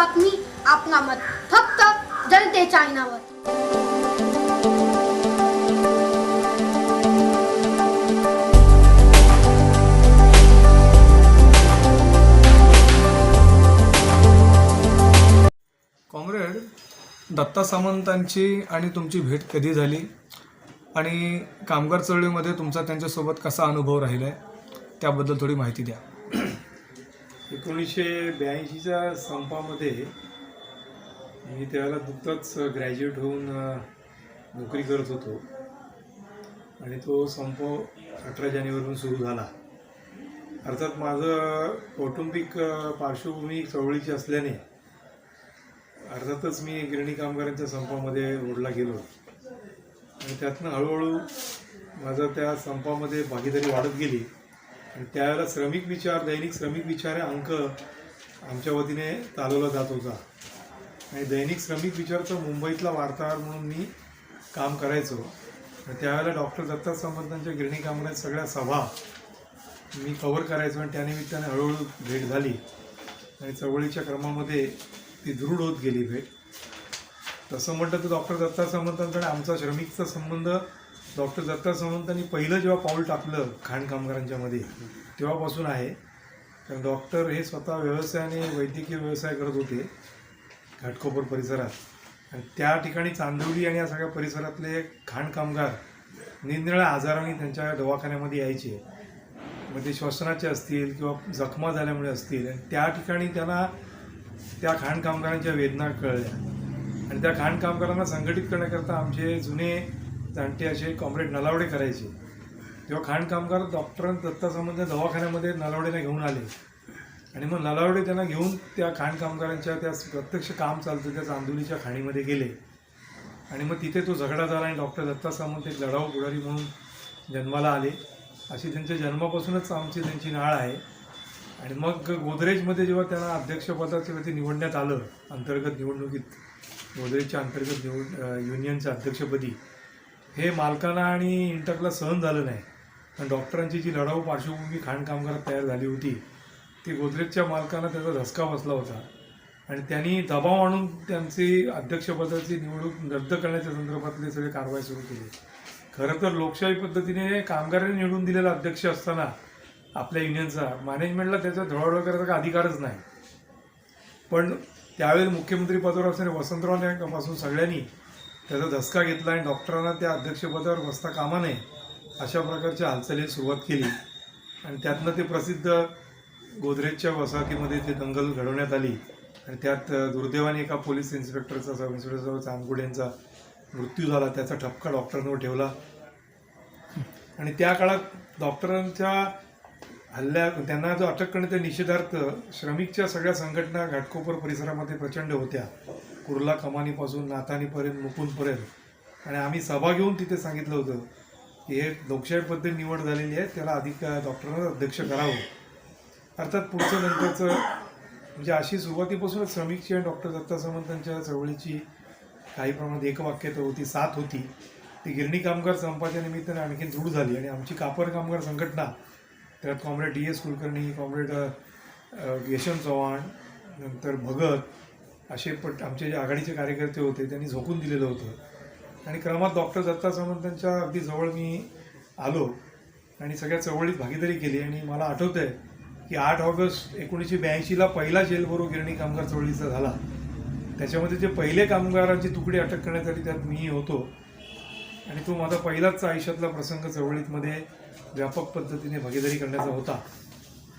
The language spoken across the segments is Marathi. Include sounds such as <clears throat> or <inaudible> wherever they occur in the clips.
बातमी आपला मत फक्त जनतेच्या आईनावर. कॉम्रेड दत्ता सामंतांची आणि तुमची भेट कधी झाली? आणि कामगार चळवळीमध्ये तुमचा त्यांच्यासोबत कसा अनुभव राहिला आहे त्याबद्दल थोडी माहिती द्या. एकोणीसशे ब्याऐंशीच्या संपामध्ये मी त्यावेळेला नुकताच ग्रॅज्युएट होऊन नोकरी करत होतो. आणि तो संप अठरा जानेवारीहून सुरू झाला. अर्थात माझं कौटुंबिक पार्श्वभूमी चळवळीची असल्याने अर्थातच मी गिरणी कामगारांच्या संपामध्ये ओढला गेलो. आणि त्यातनं हळूहळू माझं त्या संपामध्ये भागीदारी वाढत गेली. आणि त्यावेळेला श्रमिक विचार दैनिक श्रमिक विचार हा अंक आमच्या वतीने चालवला जात होता. आणि दैनिक श्रमिक विचारचा मुंबईतला वार्ताहर म्हणून मी काम करायचो. त्यावेळेला डॉक्टर दत्ता संबंधांच्या गिरणी सगळ्या सभा मी कव्हर करायचो आणि त्यानिमित्ताने हळूहळू भेट झाली. आणि चळवळीच्या क्रमामध्ये ती दृढ होत गेली भेट. तसं म्हटलं तर डॉक्टर दत्ता सामंतांकडे आमचा श्रमिकचा संबंध डॉक्टर दत्ता सावंतांनी पहिलं जेव्हा पाऊल टाकलं खाण कामगारांच्या मध्ये तेव्हापासून आहे. कारण डॉक्टर हे स्वतः व्यवसायाने वैद्यकीय व्यवसाय करत होते घाटकोपर परिसरात. आणि त्या ठिकाणी चांदवली आणि या सगळ्या परिसरातले खाण कामगार निरनिराळ्या आजाराने त्यांच्या दवाखान्यामध्ये यायचे. मग ते श्वसनाचे असतील किंवा जखमा झाल्यामुळे असतील. आणि त्या ठिकाणी त्यांना त्या खाण कामगारांच्या वेदना कळल्या. आणि त्या खाण कामगारांना संघटित करण्याकरता आमचे जुने जाणते असे कॉम्रेड नलावडे करायचे. तेव्हा खाण कामगार डॉक्टर दवाखान्यामध्ये नलावडेला घेऊन आले. आणि मग नलावडे त्यांना घेऊन त्या खाण कामगारांच्या त्या प्रत्यक्ष काम चालतं त्या चांदोलीच्या खाणीमध्ये गेले. आणि मग तिथे तो झगडा झाला आणि डॉक्टर दत्ता सामंत एक लढाऊ पुढारी म्हणून जन्माला आले. अशी त्यांच्या जन्मापासूनच आमची त्यांची नाळ आहे. आणि मग गोदरेजमध्ये जेव्हा त्यांना अध्यक्षपदाचे निवडण्यात आलं अंतर्गत निवडणुकीत गोदरेजच्या अंतर्गत निवड युनियनच्या अध्यक्षपदी हे मालकांना आणि इंटकला सहन झालं नाही. पण डॉक्टरांची जी लढाऊ पार्श्वभूमी खाणकामगारात तयार झाली होती ती गोदरेजच्या मालकांना त्याचा धसका बसला होता. आणि त्यांनी दबाव आणून त्यांची अध्यक्षपदाची निवडणूक रद्द करण्याच्या संदर्भातले सगळे कारवाई सुरू केली. खरं तर लोकशाही पद्धतीने कामगारांनी निवडून दिलेला अध्यक्ष असताना आपल्या युनियनचा मॅनेजमेंटला त्याचा धुळावळ करायचा का अधिकारच नाही. पण त्यावेळी मुख्यमंत्री पदवर असणारे वसंतरावपासून सगळ्यांनी त्याचा धसका घेतला आणि डॉक्टरांना त्या अध्यक्षपदावर बसता कामा नये अशा प्रकारच्या हालचाली सुरुवात केली. आणि त्यातनं ते प्रसिद्ध गोदरेजच्या वसाहतीमध्ये ते दंगल घडवण्यात आली. आणि त्यात दुर्दैवाने एका पोलीस इन्स्पेक्टरचा सब इन्स्पेक्टर चांदगुड यांचा मृत्यू झाला. त्याचा ठपका डॉक्टरांवर ठेवला. आणि त्या काळात डॉक्टरांच्या हल्ल्या त्यांना जो अटक करण्याचा निषेधार्थ श्रमिकच्या सगळ्या संघटना घाटकोपर परिसरामध्ये प्रचंड होत्या. कुर्ला कमानीपासून नातानीपर्यंत मुकुंदपर्यंत. आणि आम्ही सभा घेऊन तिथे सांगितलं होतं की हे लोकशाही पद्धती निवड झालेली आहे त्याला अधिक डॉक्टरांना अध्यक्ष करावं. अर्थात पुढचं नंतरचं म्हणजे अशी सुरुवातीपासूनच श्रमिकची आणि डॉक्टर दत्ता सामंतांच्या चळवळीची काही प्रमाणात एकवाक्यता होती साथ होती. ती गिरणी कामगार संपाच्या निमित्ताने आणखी दृढ झाली आणि आमची कापर कामगार संघटना त्यात comrade D S Kulkarni comrade Yashwant Chavan नंतर भगत असे पट आमचे जे आघाडीचे कार्यकर्ते होते त्यांनी झोकून दिलेलं होतं. आणि क्रमात डॉक्टर दत्ता सामंतांच्या अगदी जवळ मी आलो आणि सगळ्या चळवळीत भागीदारी केली. आणि मला आठवतं आहे की आठ ऑगस्ट एकोणीसशे ब्याऐंशीला पहिला जेलभरो गिरणी कामगार चळवळीचा झाला. त्याच्यामध्ये जे पहिले कामगारांची तुकडी अटक करण्यात आली त्यात मीही होतो. आणि तो माझा पहिलाच आयुष्यातला प्रसंग चळवळीतमध्ये व्यापक पद्धतीने भागीदारी करण्याचा होता.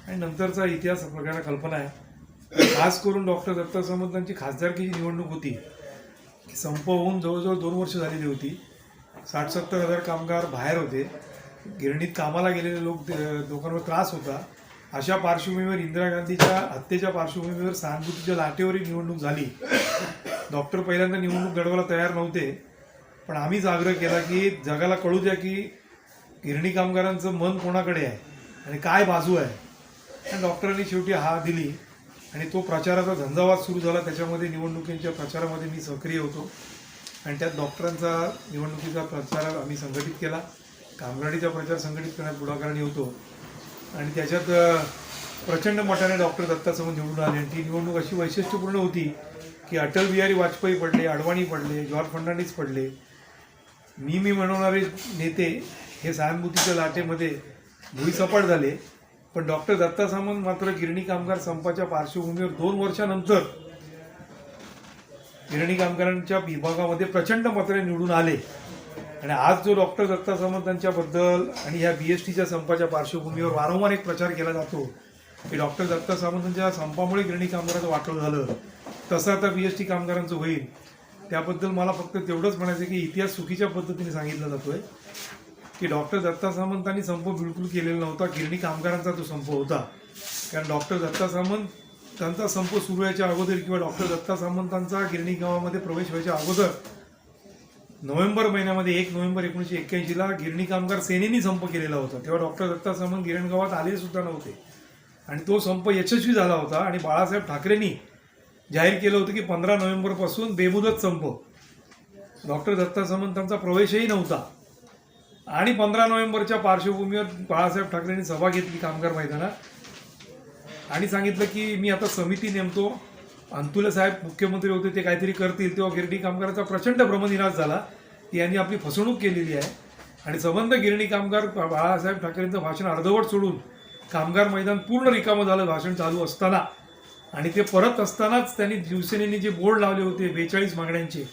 आणि नंतरचा इतिहास आपल्याला कल्पना आहे. खास करून डॉक्टर दत्ता सामंतांची खासदारकीची निवडणूक होती. संप होऊन जवळजवळ दोन वर्ष झालेली होती. साठ सत्तर हजार कामगार बाहेर होते. गिरणीत कामाला गेलेले लोक लोकांवर त्रास होता. अशा पार्श्वभूमीवर इंदिरा गांधीच्या हत्येच्या पार्श्वभूमीवर सहानुभूतीच्या लाटेवरही निवडणूक झाली. डॉक्टर पहिल्यांदा निवडणूक लढवायला तयार नव्हते. पण आम्हीच आग्रह केला की जगाला कळू द्या की गिरणी कामगारांचं मन कोणाकडे आहे आणि काय बाजू आहे. आणि डॉक्टरांनी शेवटी हा दिली. आणि तो प्रचाराचा झंझावात सुरू झाला. त्याच्यामध्ये निवडणुकींच्या प्रचारामध्ये मी सक्रिय होतो. आणि त्यात डॉक्टरांचा निवडणुकीचा प्रचार आम्ही संघटित केला. कामगाडीचा प्रचार संघटित करण्यात पुढाकारणी होतो. आणि त्याच्यात प्रचंड मोठ्याने डॉक्टर दत्तासमोर निवडून आले. आणि ती निवडणूक अशी वैशिष्ट्यपूर्ण होती की अटल बिहारी वाजपेयी पडले अडवाणी पडले जॉर्ज फर्नांडिस पडले. मी मी म्हणवणारे नेते हे सहानुभूतीच्या लाटेमध्ये भुईसपाट झाले. पण डॉक्टर दत्ता सामंत मात्र गिरणी कामगार संपाच्या पार्श्वभूमीवर दोन वर्षानंतर गिरणी कामगारांच्या विभागामध्ये प्रचंड मात्रे निवडून आले. आणि आज जो डॉक्टर दत्ता सामंतांच्याबद्दल आणि ह्या बी एस टीच्या संपाच्या पार्श्वभूमीवर वारंवार एक प्रचार केला जातो की डॉक्टर दत्ता सामंतांच्या संपामुळे गिरणी कामगाराचं वाटोळ झालं. तसं आता बी एस टी कामगारांचं होईल. त्याबद्दल मला फक्त तेवढंच म्हणायचं की इतिहास चुकीच्या पद्धतीने सांगितला जातोय. की डॉक्टर दत्ता सामंतांनी संप बिलकुल केलेला नव्हता. गिरणी कामगारांचा तो संप होता. कारण डॉक्टर दत्ता सामंत त्यांचा संप सुरू व्हायच्या अगोदर किंवा डॉक्टर दत्ता सामंतांचा गिरणी गावामध्ये प्रवेश व्हायच्या अगोदर नोव्हेंबर महिन्यामध्ये एक नोव्हेंबर एकोणीसशे एक्क्याऐंशीला गिरणी कामगार सेनेनी संप केलेला होता. तेव्हा डॉक्टर दत्ता सामंत गिरण गावात आले सुद्धा नव्हते. आणि तो संप यशस्वी झाला होता आणि बाळासाहेब ठाकरेंनी जाहीर केलं होतं की पंधरा नोव्हेंबरपासून बेमुदत संप. डॉक्टर दत्ता सामंतांचा प्रवेशही नव्हता. आणि पंधरा नोव्हेंबरच्या पार्श्वभूमीवर बाळासाहेब ठाकरेंनी सभा घेतली कामगार मैदानात. आणि सांगितलं की मी आता समिती नेमतो. अंतुले साहेब मुख्यमंत्री होते ते काहीतरी करतील. तेव्हा गिरणी कामगाराचा प्रचंड भ्रमनिराश झाला. की यांनी आपली फसवणूक केलेली आहे. आणि संबंध गिरणी कामगार बाळासाहेब ठाकरेंचं भाषण अर्धवट सोडून कामगार मैदान पूर्ण रिकामं झालं भाषण चालू असताना. आणि ते परत असतानाच त्यांनी शिवसेनेने जे बोर्ड लावले होते बेचाळीस मागण्यांचे.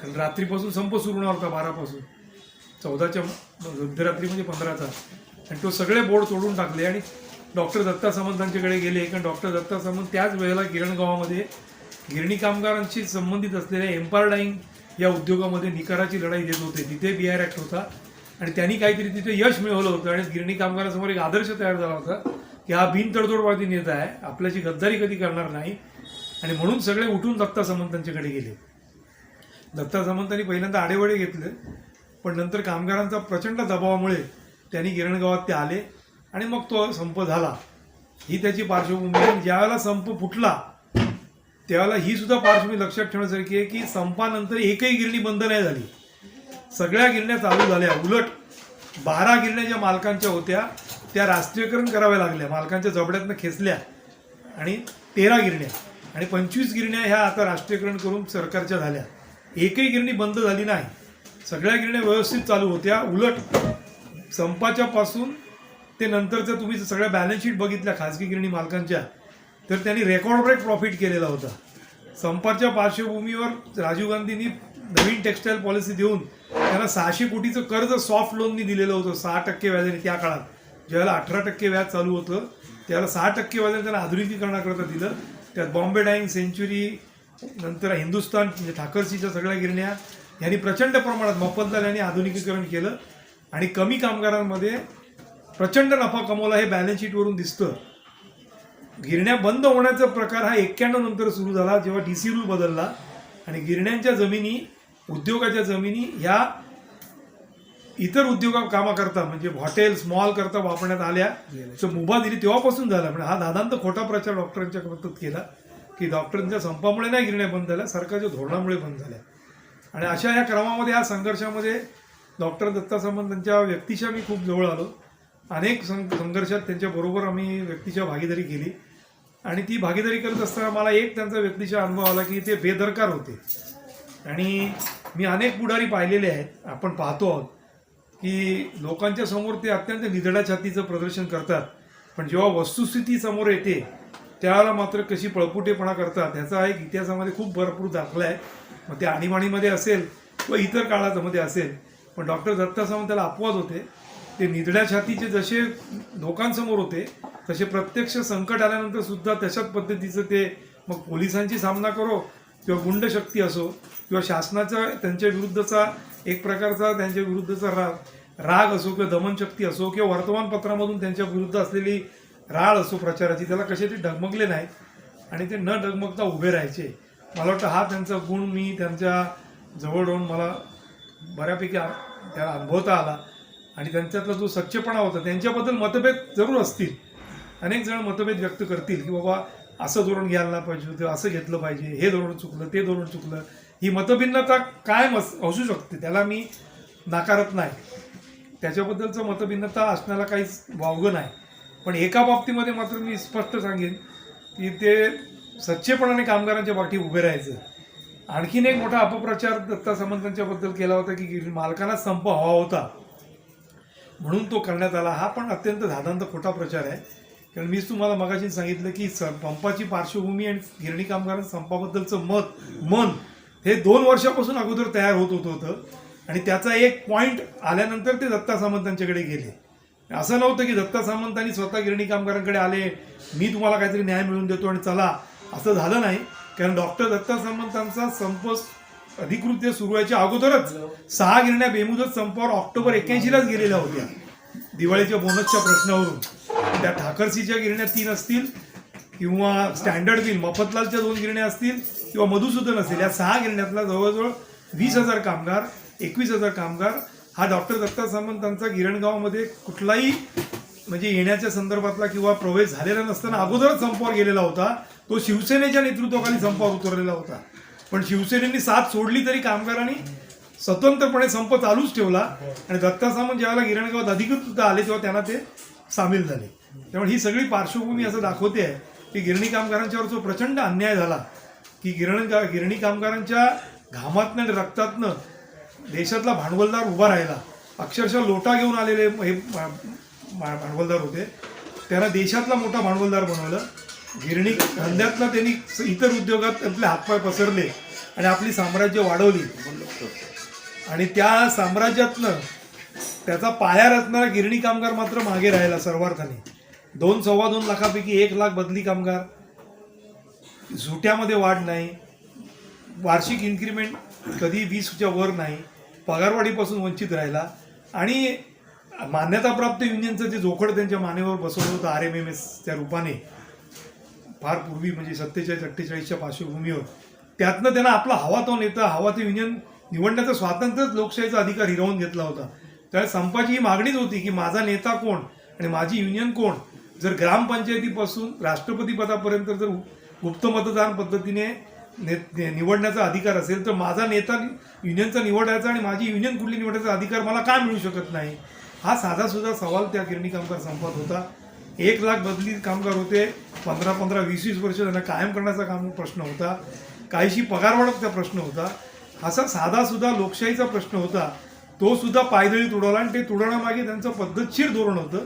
कारण रात्रीपासून संप सुरू होणार होता बारापासून. चौदाच्या मध्यरात्री म्हणजे पंधराचा आणि तो सगळे बोर्ड तोडून टाकले आणि डॉक्टर दत्ता सामंतांच्याकडे गेले. कारण डॉक्टर दत्ता सामंत त्याच वेळेला गिरणगावामध्ये गिरणी कामगारांशी संबंधित असलेल्या एम्पारडाईंग या उद्योगामध्ये निकाराची लढाई देत होते. तिथे बी आर ॲक्ट होता. आणि त्यांनी काहीतरी तिथे यश मिळवलं होतं आणि गिरणी कामगारांसमोर एक आदर्श तयार झाला होता की हा बिनतडजोडवादी नेता आहे. आपल्याची गद्दारी कधी करणार नाही. आणि म्हणून सगळे उठून दत्ता सामंतांच्याकडे गेले. दत्ता सामंतांनी पहिल्यांदा आडेवडे घेतले. पण नंतर कामगारांचा प्रचंड दबावामुळे त्यांनी गिरणगावात ते आले आणि मग तो संप झाला. ही त्याची पार्श्वभूमी ज्यावेळेला संप फुटला त्यावेळेला ही सुद्धा पार्श्वभूमी लक्षात ठेवण्यासारखी आहे की संपानंतर एकही गिरणी बंद नाही झाली. सगळ्या गिरण्या चालू झाल्या. उलट बारा गिरण्या ज्या मालकांच्या होत्या त्या राष्ट्रीयकरण कराव्या लागल्या. मालकांच्या जबड्यातनं खेचल्या आणि तेरा गिरण्या आणि पंचवीस गिरण्या ह्या आता राष्ट्रीयकरण करून सरकारच्या झाल्या. एकही गिरणी बंद झाली नाही. सगळ्या गिरण्या व्यवस्थित चालू होत्या. उलट संपाच्या पासून ते नंतरचं तुम्ही जर सगळ्या बॅलन्स शीट बघितल्या खाजगी गिरणी मालकांच्या तर त्यांनी रेकॉर्ड ब्रेक प्रॉफिट केलेला होता. संपाच्या पार्श्वभूमीवर राजीव गांधींनी नवीन टेक्स्टाईल पॉलिसी देऊन त्यांना सहाशे कोटीचं कर्ज सॉफ्ट लोननी दिलेलं होतं. सहा टक्के व्याजाने त्या काळात. ज्यावेळेला अठरा टक्के व्याज चालू होतं त्याला सहा टक्के व्याजाने त्यांना आधुनिकीकरणाकरता दिलं. त्यात बॉम्बे डाईंग सेंच्युरी नंतर हिंदुस्थान म्हणजे ठाकरसीच्या सगळ्या गिरण्या यांनी प्रचंड प्रमाणात मफतदार यांनी आधुनिकीकरण केलं आणि कमी कामगारांमध्ये प्रचंड नफा कमवला हे बॅलन्स शीटवरून दिसतं. गिरण्या बंद होण्याचा प्रकार हा एक्क्याण्णव नंतर सुरू झाला जेव्हा डी सी रूल बदलला. आणि गिरण्यांच्या जमिनी उद्योगाच्या जमिनी ह्या इतर उद्योगा कामाकरता म्हणजे हॉटेल मॉल करता वापरण्यात आल्या. तर मुभा दिली तेव्हापासून झाला. पण हा दादांत खोटा प्रचार डॉक्टरांच्या बाबतीत केला की डॉक्टरांच्या संपामुळे नाही गिरण्या बंद झाल्या सरकारच्या धोरणामुळे बंद झाल्या. आणि अशा या क्रमामध्ये या संघर्षामध्ये डॉक्टर दत्ता सामंत त्यांच्या व्यक्तीच्या मी खूप जवळ आलो. अनेक सं संघर्षात त्यांच्याबरोबर आम्ही व्यक्तीच्या भागीदारी केली. आणि ती भागीदारी करत असताना मला एक त्यांचा व्यक्तीचा अनुभव आला की ते बेदरकार होते. आणि मी अनेक पुढारी पाहिलेले आहेत. आपण पाहतो आहोत की लोकांच्या समोर ते अत्यंत निधड्या छातीचं प्रदर्शन करतात. पण जेव्हा वस्तुस्थिती समोर येते त्यावेळेला मात्र कशी पळपुटेपणा करतात ह्याचा एक इतिहासामध्ये खूप भरपूर दाखला आहे. मग ते आणीबाणीमध्ये असेल किंवा इतर काळामध्ये असेल पण डॉक्टर दत्ता सावंत त्याला अपवाद होते. ते निधड्या छातीचे जसे लोकांसमोर होते तसे प्रत्यक्ष संकट आल्यानंतर सुद्धा तशाच पद्धतीचं ते मग पोलिसांची सामना करो किंवा गुंड शक्ती असो किंवा शासनाचा त्यांच्या विरुद्धचा एक प्रकारचा त्यांच्या विरुद्धचा राग राग असो किंवा दमनशक्ती असो किंवा वर्तमानपत्रामधून त्यांच्या विरुद्ध असलेली राळ असो प्रचाराची त्याला कसे ते डगमगले नाहीत आणि ते न डगमगता उभे राहायचे. मला वाटतं हा त्यांचा गुण मी त्यांच्या जवळ राहून मला बऱ्यापैकी त्याला अनुभवता आला. आणि त्यांच्यातला जो सच्चेपणा होता त्यांच्याबद्दल मतभेद जरूर असतील. अनेक जण मतभेद व्यक्त करतील की बाबा असं धोरण घ्यायला पाहिजे होतं असं घेतलं पाहिजे हे धोरण चुकलं ते धोरण चुकलं. ही मतभिन्नता कायम अस असू शकते त्याला मी नाकारत नाही. त्याच्याबद्दलचं मतभिन्नता असण्याला काहीच वावगं नाही. पण एका बाबतीमध्ये मात्र मी स्पष्ट सांगेन की ते सच्चेपणाने कामगारांच्या पाठी उभे राहायचं. आणखीन एक मोठा अपप्रचार दत्ता सामंतांच्या बद्दल केला होता की मालकांना संप हवा होता म्हणून तो करण्यात आला. हा पण अत्यंत धादांत खोटा प्रचार आहे. कारण मीच तुम्हाला मगाशी सांगितलं की स पंपाची पार्श्वभूमी आणि गिरणी कामगारांचं संपाबद्दलचं मत मन हे दोन वर्षापासून अगोदर तयार होत होत. होतं आणि त्याचा एक पॉईंट आल्यानंतर ते दत्ता सामंतांच्याकडे गेले. असं नव्हतं की दत्ता सामंतांनी स्वतः गिरणी कामगारांकडे आले मी तुम्हाला काहीतरी न्याय मिळवून देतो आणि चला. असं झालं नाही. कारण डॉक्टर दत्ता सामंतांचा संप अधिकृत सुरू व्हायच्या अगोदरच सहा गिरण्या बेमुदत संपावर ऑक्टोबर एक्क्याऐंशीलाच गेलेल्या होत्या. दिवाळीच्या बोनसच्या प्रश्नावरून. त्या ठाकरसीच्या गिरण्या तीन असतील किंवा स्टँडर्ड बिल मफतलालच्या दोन गिरण्या असतील किंवा मधुसूदन असेल या सहा गिरण्यातला जवळजवळ वीस हजार कामगार एकवीस हजार कामगार हा डॉक्टर दत्ता सामंतांचा गिरणगावमध्ये कुठलाही म्हणजे येण्याच्या संदर्भातला किंवा प्रवेश झालेला नसताना अगोदरच संपावर गेलेला होता. तो शिवसेनेच्या नेतृत्वाखाली संपावर उतरलेला होता. पण शिवसेनेने साथ सोडली तरी कामगारांनी स्वतंत्रपणे संप चालूच ठेवला. आणि दत्ता सामंत ज्यावेळेला गिरणगावात अधिकृत आले तेव्हा त्यांना ते सामील झाले. त्यामुळे ही सगळी पार्श्वभूमी असं दाखवते आहे की गिरणी कामगारांच्यावर जो प्रचंड अन्याय झाला की गिरण गिरणी कामगारांच्या घामातनं आणि रक्तातनं देशातला भांडवलदार उभा राहिला. अक्षरशः लोटा घेऊन आलेले हे भांडवलदार होते. त्यांना देशातला मोठा भांडवलदार बनवलं. गिरणी धंद्यातला त्यांनी इतर उद्योगात आपले हातपाय पसरले आणि आपली साम्राज्य वाढवली. आणि त्या साम्राज्यातनं त्याचा पाया रचणारा गिरणी कामगार मात्र मागे राहिला सर्वार्थाने. दोन सव्वा दोन लाखापैकी एक लाख बदली कामगार. झुट्यामध्ये वाढ नाही. वार्षिक इन्क्रिमेंट कधी वीसच्या वर नाही. पगारवाढीपासून वंचित राहिला. आणि मान्यताप्राप्त युनियनचं जे जोखड त्यांच्या मानेवर बसवलं होतं आर एम एम एसच्या रूपाने फार पूर्वी म्हणजे सत्तेचाळीस अठ्ठेचाळीसच्या पार्श्वभूमीवर त्यातनं त्यांना आपला हवा तो नेता हवा ते युनियन निवडण्याचं स्वातंत्र्यच लोकशाहीचा अधिकार हिरावून घेतला होता. त्यावेळेस संपाची ही मागणीच होती की माझा नेता कोण आणि माझी युनियन कोण? जर ग्रामपंचायतीपासून राष्ट्रपती पदापर्यंत जर गुप्त मतदान पद्धतीने ने निवडण्याचा अधिकार असेल तर माझा नेता युनियनचा निवडायचा आणि माझी युनियन कुठली निवडायचा अधिकार मला का मिळू शकत नाही? हा साधासुद्धा सवाल त्या गिरणी कामगार संपात होता. एक लाख बदली कामगार होते. पंधरा पंधरा वीस वीस वर्ष त्यांना कायम करण्याचा काम प्रश्न होता. काहीशी पगारवाढीचा प्रश्न होता. असा साधासुद्धा लोकशाहीचा प्रश्न होता. तो सुद्धा पायदळी तुडवला आणि ते तुडवण्यामागे त्यांचं पद्धतशीर धोरण होतं.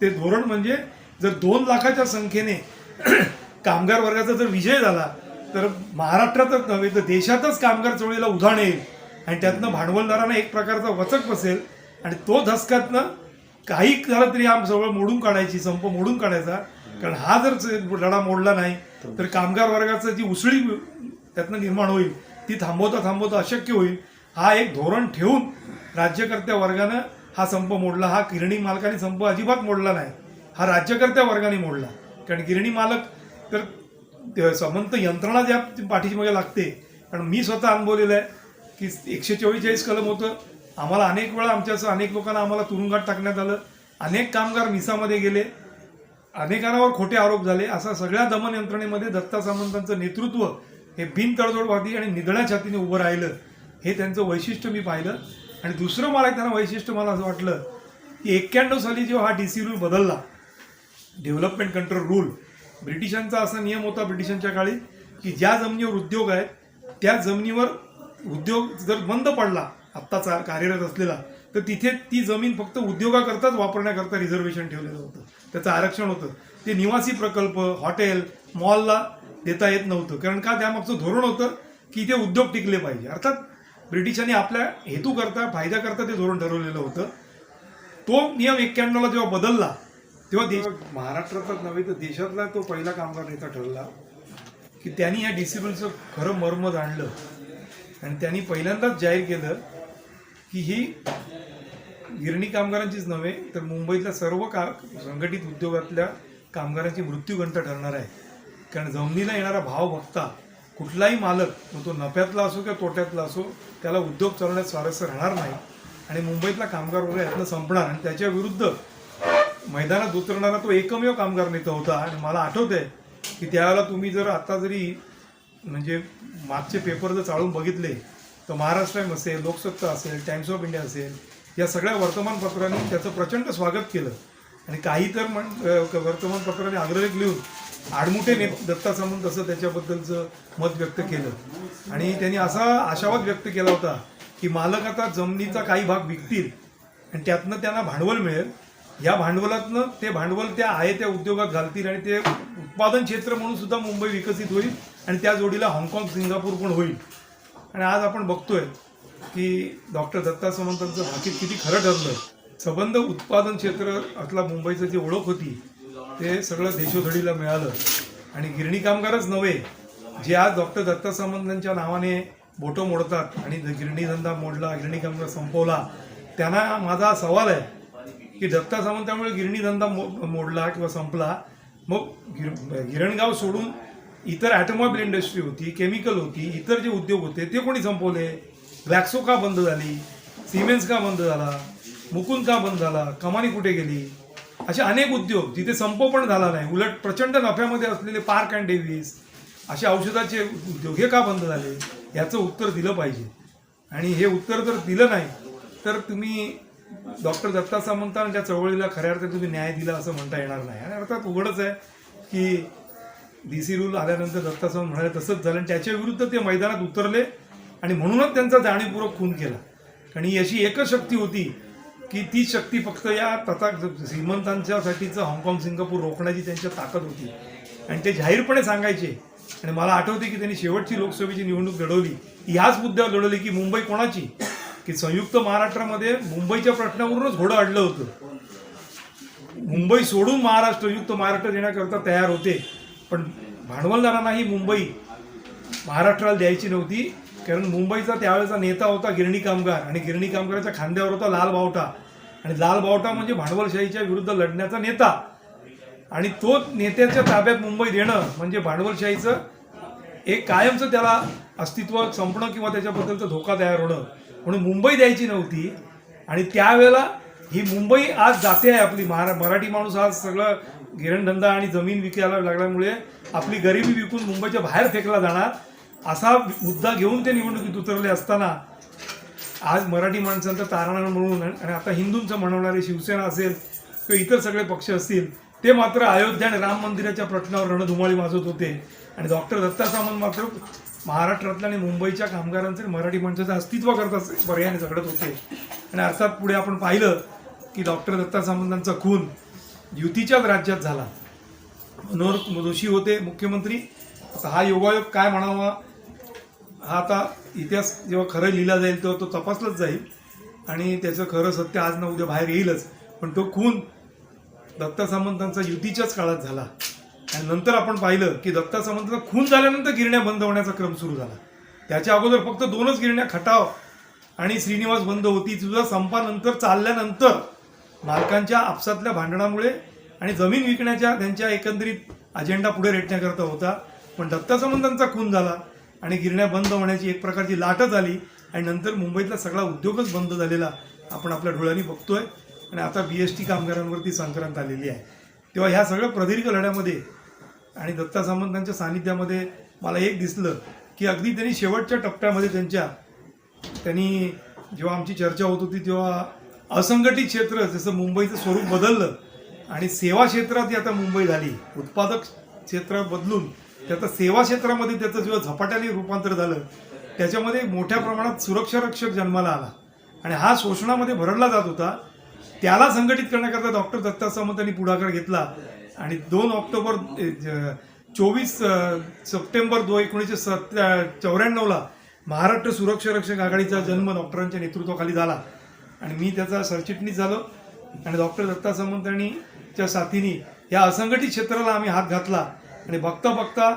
ते धोरण म्हणजे जर दोन लाखाच्या संख्येने <clears throat> कामगार वर्गाचा जर विजय झाला तर महाराष्ट्रातच नव्हे तर देशातच कामगार चळवळीला उधाण येईल. आणि त्यातनं भांडवलदारांना एक प्रकारचा वचक बसेल. आणि तो धसक्यातनं काही झालं तरी आम सगळं मोडून काढायची संप मोडून काढायचा. कारण हा जर लढा मोडला नाही तर कामगार वर्गाचं जी उसळी त्यातनं निर्माण होईल ती थांबवता थांबवता अशक्य होईल. हा एक धोरण ठेवून राज्यकर्त्या वर्गानं हा संप मोडला. हा गिरणी मालकाने संप अजिबात मोडला नाही. हा राज्यकर्त्या वर्गाने मोडला. कारण गिरणी मालक तर समंत यंत्रणा ज्या पाठीमागे लागते कारण मी स्वतः अनुभवलेलं आहे की एकशे चव्वेचाळीस कलम होतं. आम्हाला अनेक वेळा आमच्या असं अनेक लोकांना आम्हाला तुरुंगात टाकण्यात आलं. अनेक कामगार मिसामध्ये गेले. अनेकांवर खोटे आरोप झाले. असा सगळ्या दमन यंत्रणेमध्ये दत्ता सामंतांचं नेतृत्व हे बिनतडजोडवादी आणि निधड्या छातीने उभं राहिलं. हे त्यांचं वैशिष्ट्य मी पाहिलं. आणि दुसरं मला त्यांना वैशिष्ट्य मला असं वाटलं की एक्क्याण्णव साली जेव्हा हा डी सी रूल बदलला डेव्हलपमेंट कंट्रोल रूल ब्रिटिशांचा असा नियम होता ब्रिटिशांच्या काळी की ज्या जमिनीवर उद्योग आहेत त्या जमिनीवर उद्योग जर बंद पडला आत्ताचा कार्यरत असलेला तर तिथे ती जमीन फक्त उद्योगाकरताच वापरण्याकरता रिझर्वेशन ठेवलेलं होतं. त्याचं आरक्षण होतं. ते निवासी प्रकल्प हॉटेल मॉलला देता येत नव्हतं. कारण का? त्यामागचं धोरण होतं की इथे उद्योग टिकले पाहिजे. अर्थात ब्रिटिशांनी आपल्या हेतूकरता फायद्याकरता ते धोरण ठरवलेलं होतं. तो नियम एक्क्याण्णवला जेव्हा बदलला तेव्हा देश महाराष्ट्रातच नव्हे तर देशातला तो पहिला कामगार नेता ठरला की त्यांनी या डिसिप्लिनचं खरं मर्म जाणलं. आणि त्यांनी पहिल्यांदाच जाहीर केलं की ही गिरणी कामगारांचीच नव्हे तर मुंबईतल्या सर्व का संघटित उद्योगातल्या कामगारांची मृत्यूघंटा ठरणार आहे. कारण जमिनीला येणारा भाव बघता कुठलाही मालक मग तो नफ्यातला असो किंवा तोट्यातला असो त्याला उद्योग चालवण्यात स्वारस्य राहणार नाही. आणि मुंबईतला कामगार वर्ग यातनं संपणार आणि त्याच्या विरुद्ध मैदानात उतरणारा तो एकमेव कामगार नेता होता. आणि मला आठवतंय की त्यावेळेला तुम्ही जर आता जरी म्हणजे मागचे पेपर जर चाळून बघितले तर महाराष्ट्र टाईम असेल लोकसत्ता असेल टाइम्स ऑफ इंडिया असेल या सगळ्या वर्तमानपत्रांनी त्याचं प्रचंड स्वागत केलं. आणि काही तर म्हण वर्तमानपत्राने आग्रह लिहून आडमुठे ने दत्ता सामंत असं त्याच्याबद्दलचं मत व्यक्त केलं. आणि त्यांनी असा आशावाद व्यक्त केला होता की मालक आता जमिनीचा काही भाग विकतील आणि त्यातनं त्यांना भांडवल मिळेल. या भांडवलातनं ते भांडवल त्या आहे त्या उद्योगात घालतील आणि ते उत्पादन क्षेत्र म्हणून सुद्धा मुंबई विकसित होईल आणि त्या जोडीला हाँगकाँग सिंगापूर पण होईल. आणि आज आपण बघतोय की डॉक्टर दत्ता सामंतांचं भाकीत किती खरं ठरलं. सबंध उत्पादन क्षेत्र असला मुंबईचं जी ओळख होती ते सगळं देशोधडीला मिळालं. आणि गिरणी कामगारच नव्हे जे आज डॉक्टर दत्ता सामंतांच्या नावाने बोटं मोडतात आणि गिरणी धंदा मोडला गिरणी कामगार संपवला त्यांना माझा सवाल आहे की दत्ता सावंतामुळे गिरणी धंदा मो मोडला किंवा संपला. मग गिर गिरणगाव सोडून इतर ॲटोमोबाईल इंडस्ट्री होती केमिकल होती इतर जे उद्योग होते ते कोणी संपवले? ग्लॅक्सो का बंद झाली? सिमेंट्स का बंद झाला? मुकुंद का बंद झाला? कमानी कुठे गेली? असे अनेक उद्योग जिथे संप पण झाला नाही. उलट प्रचंड नफ्यामध्ये असलेले पार्क अँड डेव्हिस असे औषधाचे उद्योग हे का बंद झाले? याचं उत्तर दिलं पाहिजे. आणि हे उत्तर जर दिलं नाही तर तुम्ही डॉक्टर दत्ता सामंतांच्या चळवळीला खऱ्या अर्थाने तुम्ही न्याय दिला असं म्हणता येणार नाही. आणि अर्थात उघडच आहे की डी सी रूल आल्यानंतर दत्ता सामंत म्हणाले तसंच झालं. आणि त्याच्या विरुद्ध ते मैदानात उतरले आणि म्हणूनच त्यांचा जाणीवपूर्वक खून केला. कारण ही अशी एकच शक्ती होती की ती शक्ती फक्त या तथा श्रीमंतांच्यासाठीचं हाँगकाँग सिंगापूर रोखण्याची त्यांच्या ताकद होती. आणि ते जाहीरपणे सांगायचे. आणि मला आठवते की त्यांनी शेवटची लोकसभेची निवडणूक लढवली. ह्याच मुद्द्यावर लढवली की मुंबई कोणाची? की संयुक्त महाराष्ट्रामध्ये मुंबईच्या प्रश्नावरूनच घोडं अडलं होतं. मुंबई सोडून महाराष्ट्र युक्त महाराष्ट्र देण्याकरता तयार होते. पण भांडवलदारांना ही मुंबई महाराष्ट्राला द्यायची नव्हती. कारण मुंबईचा त्यावेळेचा नेता होता गिरणी कामगार आणि गिरणी कामगाराच्या खांद्यावर होता लाल बावटा. आणि लाल बावटा म्हणजे भांडवलशाहीच्या विरुद्ध लढण्याचा नेता. आणि तो नेत्याच्या ताब्यात मुंबई देणं म्हणजे भांडवलशाहीचं एक कायमचं त्याला अस्तित्व संपणं किंवा त्याच्याबद्दलचा धोका तयार होणं. म्हणून मुंबई द्यायची नव्हती. आणि त्यावेळेला ही मुंबई आज जाते आहे आपली. महारा मराठी माणूस आज सगळं गिरणधंदा आणि जमीन विकायला लागल्यामुळे आपली गरिबी विकून मुंबईच्या बाहेर फेकला जाणार. असा मुद्दा घेऊन ते निवडणुकीत उतरले असताना आज मराठी माणसांचं तारणा म्हणून आणि आता हिंदूंचं म्हणवणारे शिवसेना असेल किंवा इतर सगळे पक्ष असतील ते मात्र अयोध्या आणि राम मंदिराच्या प्रश्नावर रणधुमाळी वाजवत होते. आणि डॉक्टर दत्ता सामंत मात्र महाराष्ट्रातल्या आणि मुंबईच्या कामगारांचं मराठी माणसाचं अस्तित्व करतात पर्यायाने झगडत होते. आणि अर्थात पुढे आपण पाहिलं की डॉक्टर दत्ता सामंतांचा खून युतीच्याच राज्यात झाला. मनोहर जोशी होते मुख्यमंत्री. आता हा योगायोग काय म्हणावा हा आता इतिहास जेव्हा खरं लिहिला जाईल तेव्हा तो तपासलाच जाईल. आणि त्याचं खरं सत्य आज ना उद्या बाहेर येईलच. पण तो खून दत्ता सामंतांचा युतीच्याच काळात झाला. आणि नंतर आपण पाहिलं की दत्ता सामंतचा खून झाल्यानंतर गिरण्या बंद होण्याचा क्रम सुरू झाला. त्याच्या अगोदर फक्त दोनच गिरण्या खटाव आणि श्रीनिवास बंद होती. सुद्धा संपानंतर चालल्यानंतर मालकांच्या आपसातल्या भांडणामुळे आणि जमीन विकण्याच्या त्यांच्या एकंदरीत अजेंडा पुढे रेटण्याकरता होता. पण दत्ता सामंतांचा खून झाला आणि गिरण्या बंद होण्याची एक प्रकारची लाटच आली आणि नंतर मुंबईतला सगळा उद्योगच बंद झालेला आपण आपल्या डोळ्यांनी बघतोय. आणि आता बी एस टी कामगारांवरती संक्रांत आलेली आहे. तेव्हा ह्या सगळ्या प्रदीर्घ लढ्यामध्ये आणि दत्ता सामंतांच्या सानिध्यामध्ये मला एक दिसलं की अगदी त्यांनी शेवटच्या टप्प्यामध्ये त्यांच्या त्यांनी जेव्हा आमची चर्चा होत होती तेव्हा असंघटित क्षेत्र जसं मुंबईचं स्वरूप बदललं आणि सेवा क्षेत्रात ही आता मुंबई झाली उत्पादक क्षेत्र बदलून ते आता सेवा क्षेत्रामध्ये त्याचं जेव्हा झपाट्याने रूपांतर झालं त्याच्यामध्ये मोठ्या प्रमाणात सुरक्षा रक्षक जन्माला आला. आणि हा शोषणामध्ये भरडला जात होता त्याला संघटित करण्याकरता डॉक्टर दत्ता सामंत यांनी पुढाकार घेतला. आणि दोन ऑक्टोबर चोवीस सप्टेंबर दो एकोणीसशे सत्या चौऱ्याण्णवला महाराष्ट्र सुरक्षा रक्षक आघाडीचा जन्म डॉक्टरांच्या नेतृत्वाखाली झाला. आणि मी त्याचा सरचिटणीस झालो. आणि डॉक्टर दत्ता सामंत यांनी साथीने या असंघटित क्षेत्राला आम्ही हात घातला. आणि बघता बघता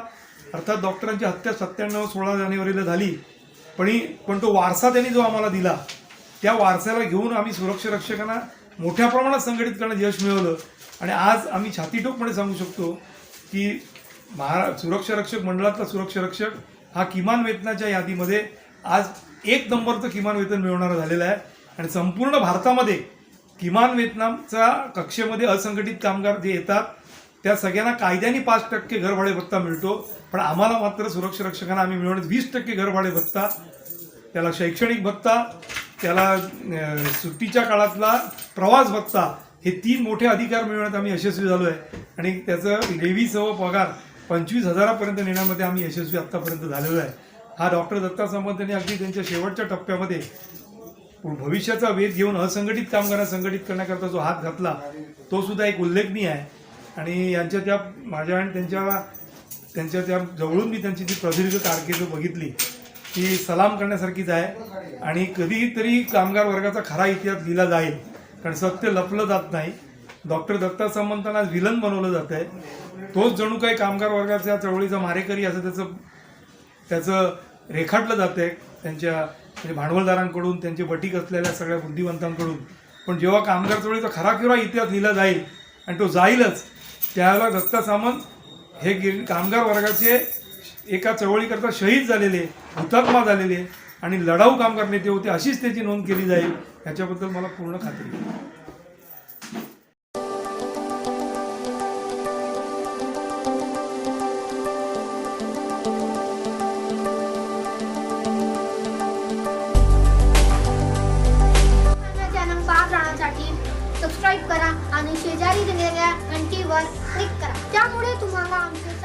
अर्थात डॉक्टरांची हत्या सत्त्याण्णव सोळा जानेवारीला झाली. पण पण तो वारसा त्यांनी जो आम्हाला दिला त्या वारसाला घेऊन आम्ही सुरक्षा रक्षकांना मोठ्या प्रमाणात संघटित करण्यात यश मिळवलं. आणि आज आम्ही छातीटोकपणे सांगू शकतो की महारा सुरक्षा रक्षक मंडळातला सुरक्षा रक्षक हा किमान वेतनाच्या यादीमध्ये आज एक नंबरचं किमान वेतन मिळवणारा झालेला आहे. आणि संपूर्ण भारतामध्ये किमान वेतनाचा कक्षेमध्ये असंघटित कामगार जे येतात त्या सगळ्यांना कायद्याने पाच टक्के घरभाडे भत्ता मिळतो. पण आम्हाला मात्र सुरक्षा रक्षकांना आम्ही मिळवण्यात वीस टक्के घरभाडे भत्ता त्याला शैक्षणिक भत्ता त्याला सुट्टीच्या काळातला प्रवास भत्ता हे तीन मोठे अधिकार मिळवण्यात आम्ही यशस्वी झालो आहे आणि त्याचं रेवीसह पगार पंचवीस हजारापर्यंत नेण्यामध्ये आम्ही यशस्वी आत्तापर्यंत झालेलो आहे. हा डॉक्टर दत्ता सामंत यांनी अगदी त्यांच्या शेवटच्या टप्प्यामध्ये भविष्याचा वेध घेऊन असंघटित कामगारांना संघटित करण्याकरता जो हात घातला तो सुद्धा एक उल्लेखनीय आहे. आणि यांच्या त्या माझ्या आणि त्यांच्या त्यांच्या त्या जवळून मी त्यांची जी प्रदीर्घ कारकीर्द बघितली ती सलाम करण्यासारखीच आहे. आणि कधीतरी कामगार वर्गाचा खरा इतिहास लिहिला जाईल. कारण सत्य लपलं जात नाही. डॉक्टर दत्ता सामंतांना विलन बनवलं जात आहे. तोच जणू काही कामगार वर्गाच्या चळवळीचा मारेकरी असं त्याचं त्याचं रेखाटलं जातं आहे. त्यांच्या म्हणजे भांडवलदारांकडून त्यांचे बटीक असलेल्या सगळ्या बुद्धिवंतांकडून पण जेव्हा कामगार चळवळीचा खरा किंवा इतिहास लिहिला जाईल आणि तो जाईलच त्यावेळेला दत्ता सामंत हे गे- कामगार वर्गाचे एका चळवळीकरता शहीद झालेले हुतात्मा झालेले आणि लढाऊ कामगार नेते होते अशीच त्याची नोंद केली जाईल याच्याबद्दल मला पूर्ण खात्री आहे. सबस्क्राईब करा आणि शेजारी दिलेल्या घंटीवर क्लिक करा. त्यामुळे तुम्हाला आमचे